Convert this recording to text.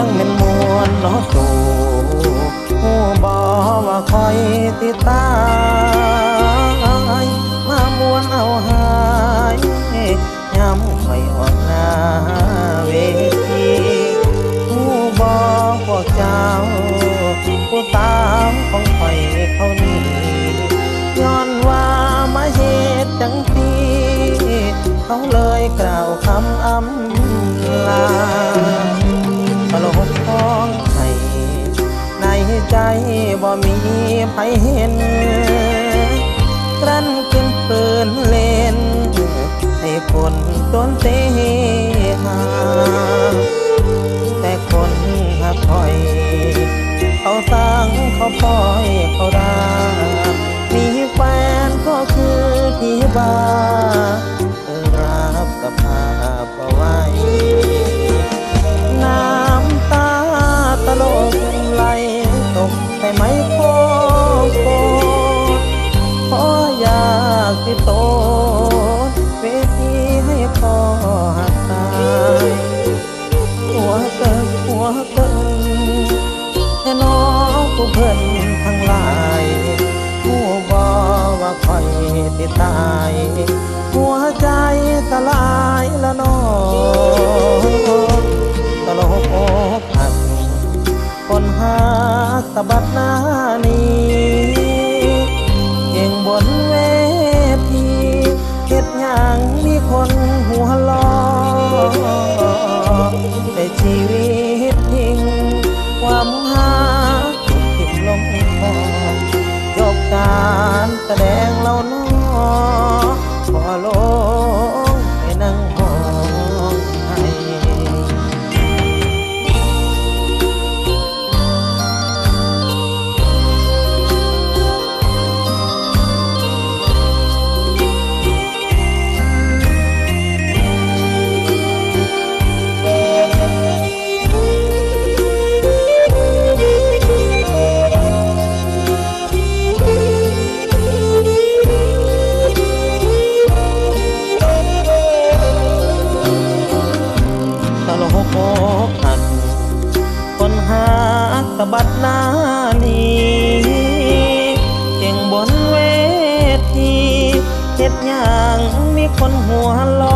วนเนาะสู่หูบอว่าคอยติดตายมามวนเอาหายย้ำคอยออกหน้าเวทีหูบอพวกเจ้า ผู้ตามของคอยเขานี่ย้อนว่ามาเหตุจังทีเขาเลย ไผเห็น กลั้นขึ้นปืนเล่น ให้คนจนเตหาแต่คนหักคอย เขาสร้างเขาปล่อยเขาด่ามีแฟนก็คือที่บ้าากติดโตเวทีให้คอหักตายหัวเกินหัวเกินแค่น้องผู้เพิ่นทั้งหลายผู้บอว่าคอยติดตาย หัวใจสลายละน้องตลกอกหักคนหาสะบัดหน้านี้ เก่งบนเวท มี สบัดหน้านี้เก่งบนเวทีเจ็ดอย่างมีคนหัวล้อ